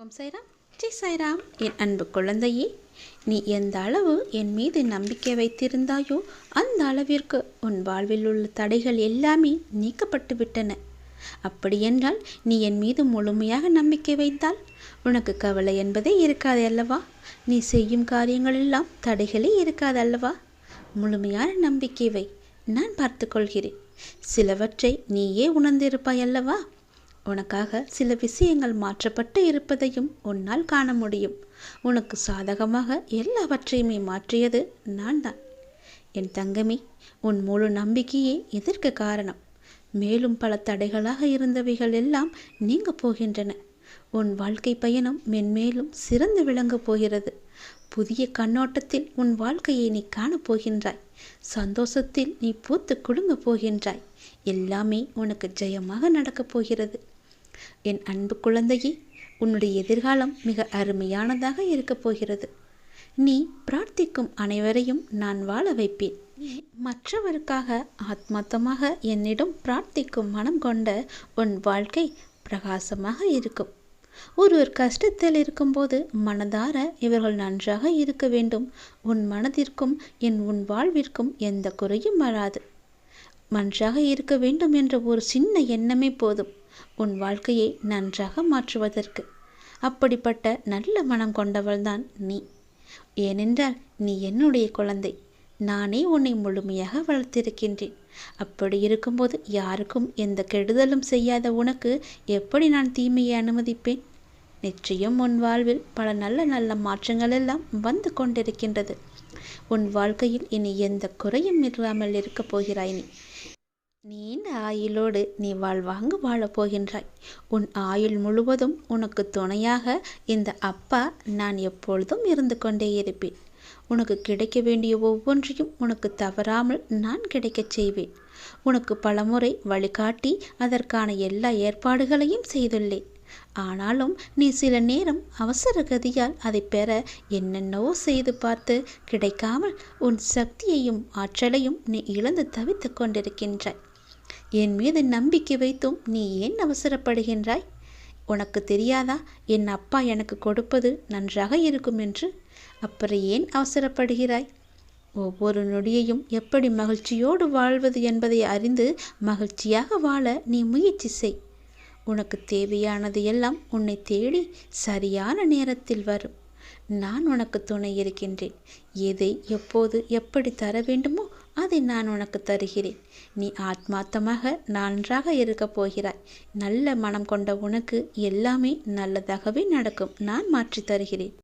ஓம் சைராம் ஜெய் சைராம் என் அன்பு குழந்தையே நீ எந்த அளவு என் மீது நம்பிக்கை வைத்திருந்தாயோ அந்த அளவிற்கு உன் வாழ்வில் உள்ள தடைகள் எல்லாமே நீக்கப்பட்டு விட்டன. அப்படியென்றால் நீ என் மீது முழுமையாக நம்பிக்கை வைத்தால் உனக்கு கவலை என்பதே இருக்காது அல்லவா? நீ செய்யும் காரியங்கள் எல்லாம் தடைகளே இருக்காது அல்லவா? முழுமையான நம்பிக்கை வை. நான் பார்த்துக்கொள்கிறேன் சிலவற்றை நீயே உணர்ந்திருப்பாய் அல்லவா? உனக்காக சில விஷயங்கள் மாற்றப்பட்டு இருப்பதையும் உன்னால் காண முடியும். உனக்கு சாதகமாக எல்லாவற்றையுமே மாற்றியது நான் தான் என் தங்கமே உன் முழு நம்பிக்கையே இதற்கு காரணம்? மேலும் பல தடைகளாக இருந்தவைகள் எல்லாம் நீங்க போகின்றன. உன் வாழ்க்கை பயணம் மென்மேலும் சிறந்து விளங்கப் போகிறது. புதிய கண்ணோட்டத்தில் உன் வாழ்க்கையை நீ காணப்போகின்றாய் சந்தோஷத்தில் நீ பூத்து குலுங்கப் போகின்றாய். எல்லாமே உனக்கு ஜெயமாக நடக்கப் போகிறது. என் அன்பு குழந்தையே உன்னுடைய எதிர்காலம் மிக அருமையானதாக இருக்கப் போகிறது. நீ பிரார்த்திக்கும் அனைவரையும் நான் வாழ வைப்பேன். மற்றவருக்காக ஆத்மார்த்தமாக என்னிடம் பிரார்த்திக்கும் மனம் கொண்ட உன் வாழ்க்கை பிரகாசமாக இருக்கும். ஒருவர் கஷ்டத்தில் இருக்கும்போது மனதார இவர்கள் நன்றாக இருக்க வேண்டும். உன் மனதிற்கும் என் உன் வாழ்விற்கும் எந்த குறையும் வராது. நன்றாக இருக்க வேண்டும் என்ற ஒரு சின்ன எண்ணமே போதும். உன் வாழ்க்கையை நன்றாக மாற்றுவதற்கு. அப்படிப்பட்ட நல்ல மனம் கொண்டவள்தான் நீ. ஏனென்றால் நீ என்னுடைய குழந்தை. நானே உன்னை முழுமையாக வளர்த்திருக்கின்றேன். அப்படி இருக்கும்போது யாருக்கும் எந்த கெடுதலும் செய்யாத உனக்கு எப்படி நான் தீமையை அனுமதிப்பேன்? நிச்சயம் உன் வாழ்வில் பல நல்ல நல்ல மாற்றங்கள் எல்லாம் வந்து கொண்டிருக்கின்றது. உன் வாழ்க்கையில் இனி எந்த குறையும் இல்லாமல் இருக்கப் போகிறாய் நீ. நீண்ட ஆயுளோடு நீ வாழ்வாங்கு வாழப் போகின்றாய் உன் ஆயுள் முழுவதும் உனக்கு துணையாக இந்த அப்பா நான் எப்பொழுதும் இருந்து கொண்டே இருப்பேன். உனக்கு கிடைக்க வேண்டிய ஒவ்வொன்றையும் உனக்கு தவறாமல் நான் கிடைக்கச் செய்வேன். உனக்கு பலமுறை வழிகாட்டி அதற்கான எல்லா ஏற்பாடுகளையும் செய்துள்ளேன். ஆனாலும் நீ சில நேரம் அவசர கதியால் அதை பெற என்னென்னவோ செய்து பார்த்து கிடைக்காமல் உன் சக்தியையும் ஆற்றலையும் நீ இழந்து தவித்து கொண்டிருக்கின்றாய். என் மீது நம்பிக்கை வைத்தும் நீ ஏன் அவசரப்படுகின்றாய்? உனக்கு தெரியாதா? என் அப்பா எனக்கு கொடுப்பது நன்றாக இருக்கும் என்று. அப்புறம் ஏன் அவசரப்படுகிறாய்? ஒவ்வொரு நொடியையும் எப்படி மகிழ்ச்சியோடு வாழ்வது என்பதை அறிந்து மகிழ்ச்சியாக வாழ நீ முயற்சி செய். உனக்கு தேவையானது எல்லாம் உன்னை தேடி சரியான நேரத்தில் வரும். நான் உனக்கு துணை இருக்கின்றேன். எதை எப்போது எப்படி தர வேண்டுமோ அதை நான் உனக்கு தருகிறேன். நீ ஆத்மார்த்தமாக நன்றாக இருக்கப் போகிறாய். நல்ல மனம் கொண்ட உனக்கு எல்லாமே நல்லதாகவே நடக்கும். நான் மாற்றி தருகிறேன்.